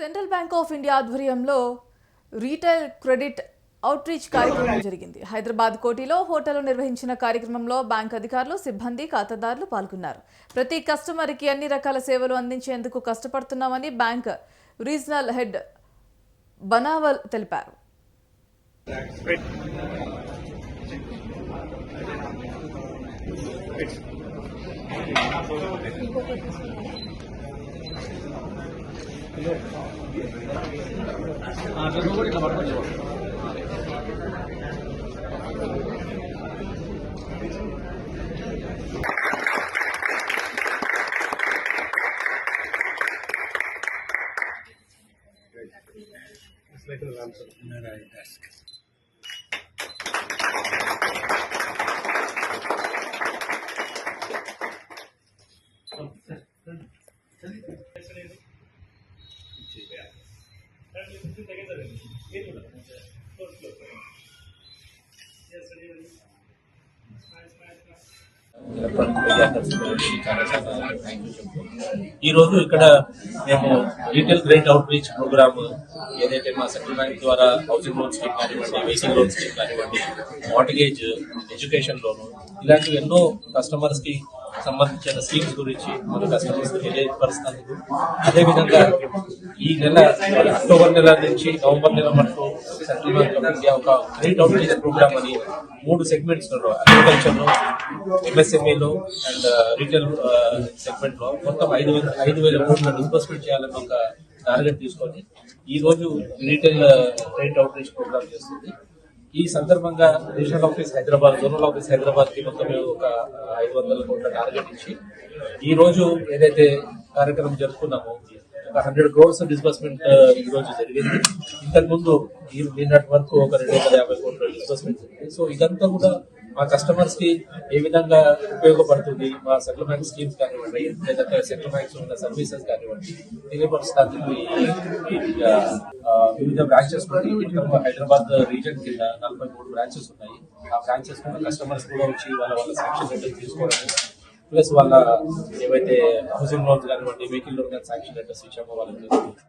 Central Bank of India ఆధ్వర్యంలో retail credit outreach కార్యక్రమం జరిగింది. హైదరాబాద్ కోటిలో హోటల్లో నిర్వహించిన కార్యక్రమంలో బ్యాంక్ అధికారులు సిబ్బంది ఖాతాదారులు పాల్గొన్నారు. ప్రతి కస్టమర్కి అన్ని రకాల సేవలు అందించేందుకు కష్టపడుతున్నామని బ్యాంక్ రీజనల్ హెడ్ బనావల్ తెలిపారు. It's like a ransom. No, no, that's ఈ రోజు ఇక్కడ మేము retail great outreach programme ఏదైతే మా సెంట్రల్ బ్యాంక్ ద్వారా హౌసింగ్ లోన్ స్కీమ్ కానివ్వండి వెహికల్ లోన్ స్కీమ్ కానివ్వండి మార్టిగేజ్ ఎడ్యుకేషన్ లోన్ ఇలాంటి ఎన్నో కస్టమర్స్కి సంబంధించిన స్కీమ్స్ గురించి మన కస్టమర్స్ తెలియపరుస్తున్నందుకు. అదేవిధంగా ఈ నెల అక్టోబర్ నెల నుంచి నవంబర్ నెల వరకు సెంట్రల్ బ్యాంక్ ఆఫ్ ఇండియా ఒక గ్రేట్ అవుట్ రీచ్ ప్రోగ్రామ్ అని మూడు సెగ్మెంట్స్లో అగ్రికల్చర్లో ఎంఎస్ఎంఈ లో అండ్ రీటైల్ సెగ్మెంట్లో. మొత్తం ఐదు వేల ఐదు వేల కోట్ల డిస్బర్స్మెంట్ చేయాలని ఒక టార్గెట్ తీసుకొని ఈ రోజు retail trade outreach programme చేస్తుంది. ఈ సందర్భంగా regional office Hyderabad zonal office హైదరాబాద్కి మొత్తం ఒక uh, ఐదు వందల కోట్ల టార్గెట్ ఇచ్చి ఈ రోజు ఏదైతే కార్యక్రమం జరుపుకున్నామో ఒక హండ్రెడ్ క్రోర్స్ డిస్బర్స్మెంట్ ఈ రోజు జరిగింది. ఇంతకు ముందు నిన్నటి వరకు ఒక రెండు వందల యాభై కోట్ల డిస్బర్స్మెంట్ జరిగింది. సో ఇదంతా కూడా మా కస్టమర్స్కి ఏ విధంగా ఉపయోగపడుతుంది? మా సెంట్రల్ బ్యాంక్ స్కీమ్స్ కానివ్వండి లేదంటే సెంట్రల్ బ్యాంక్స్ ఉన్న సర్వీసెస్ కానివ్వండి తెలియపరుస్తానికి వివిధ బ్రాంచెస్ హైదరాబాద్ రీజన్ కింద నలభై మూడు బ్రాంచెస్ ఉన్నాయి. ఆ బ్రాంచెస్ ఉన్న కస్టమర్స్ కూడా వచ్చి వాళ్ళ వాళ్ళ శాంక్షన్ లెటర్ తీసుకోవడం ప్లస్ వాళ్ళ ఏవైతే హౌసింగ్ లోన్స్ కానివ్వండి వెహికల్ లోన్ కానీ శాంక్షన్ లెటర్స్ ఇచ్చామో వాళ్ళకి